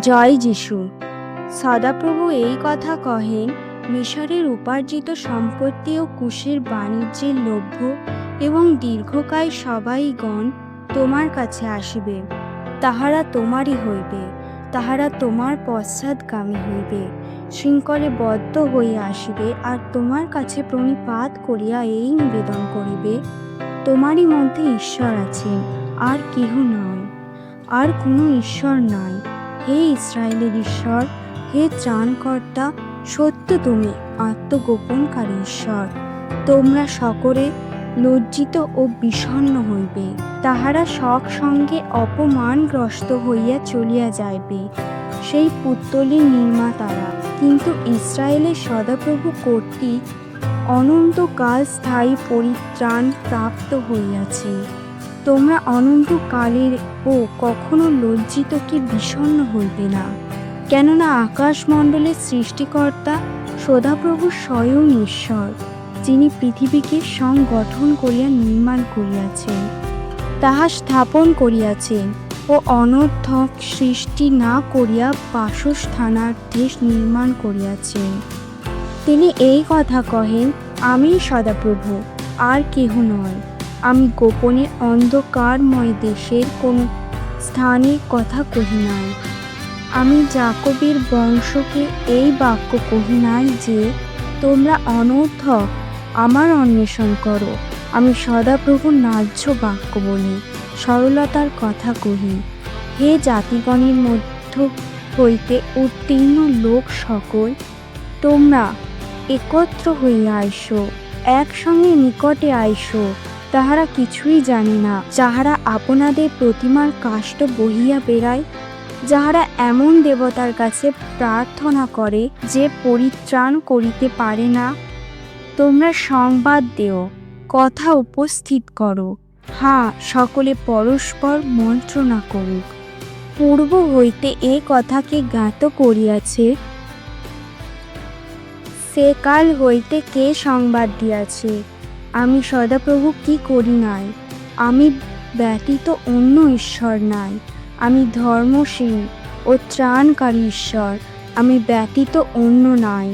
জয় যিশু। সদাপ্রভু এই কথা কহেন, মিশরের উপার্জিত সম্পত্তি ও কুশের বাণিজ্যের লভ্য এবং দীর্ঘকায় সবাইগণ তোমার কাছে আসিবে। তাহারা তোমারই হইবে, তাহারা তোমার পশ্চাৎগামী হইবে। শৃঙ্খলে বদ্ধ হইয়া আসিবে আর তোমার কাছে প্রণিপাত করিয়া এই নিবেদন করিবে, তোমারই মধ্যে ঈশ্বর আছেন, আর কেহ নয় আর কোনো ঈশ্বর নাই। হে ইসরায়েলের ঈশ্বর, হে ত্রাণকর্তা, সত্য তুমি, আত্মগোপনকারী ঈশ্বর। তোমরা সকলে লজ্জিত ও বিষণ্ণ হইবে। তাহারা শখ সঙ্গে অপমানগ্রস্ত হইয়া চলিয়া যাইবে। সেই পুত্তলির নির্মাতারা। কিন্তু ইসরায়েলের সদাপ্রভু কর্তৃক অনন্তকাল স্থায়ী পরিত্রাণ প্রাপ্ত হইয়াছে। তোমরা অনন্তকালের ও কখনো লজ্জিত কি বিষণ্ণ হইবে না। কেননা আকাশমণ্ডলের সৃষ্টিকর্তা সদাপ্রভু স্বয়ং ঈশ্বর, যিনি পৃথিবীকে সংগঠন করিয়া নির্মাণ করিয়াছেন, তাহা স্থাপন করিয়াছেন ও অনর্থক সৃষ্টি না করিয়া বাসস্থানার্থে নির্মাণ করিয়াছেন। তিনি এই কথা কহেন, আমি সদাপ্রভু, আর কেহ নয়। আমি গোপনে অন্ধকারময় দেশের কোন স্থানে কথা কহি নাই। আমি জাকবের বংশকে এই বাক্য কহি নাই যে, তোমরা অনর্থক আমার অন্বেষণ করো। আমি সদাপ্রভু ন্যায্য বাক্য বলি, সরলতার কথা কহি। হে জাতিগণের মধ্য হইতে উত্তীর্ণ লোক সকল, তোমরা একত্র হইয়া আইসো, একসঙ্গে নিকটে আইসো। তাহারা কিছুই জানে না। যাহারা আপনাদের প্রতিমার কাষ্ট বহিয়া বেড়ায়, যাহারা এমন দেবতার কাছে প্রার্থনা করে যে পরিত্রাণ করিতে পারে না, তোমরা সংবাদ দেও, কথা উপস্থিত করো। হ্যাঁ সকলে পরস্পর মন্ত্রণা করুক। পূর্ব হইতে এ কথাকে জ্ঞাত করিয়াছে। সে কাল হইতে কে সংবাদ দিয়াছে? আমি সদাপ্রভু কি করি নাই? আমি ব্যতীত অন্য ঈশ্বর নাই। আমি ধর্মশীল ও ত্রাণকারী ঈশ্বর। আমি ব্যতীত অন্য নাই।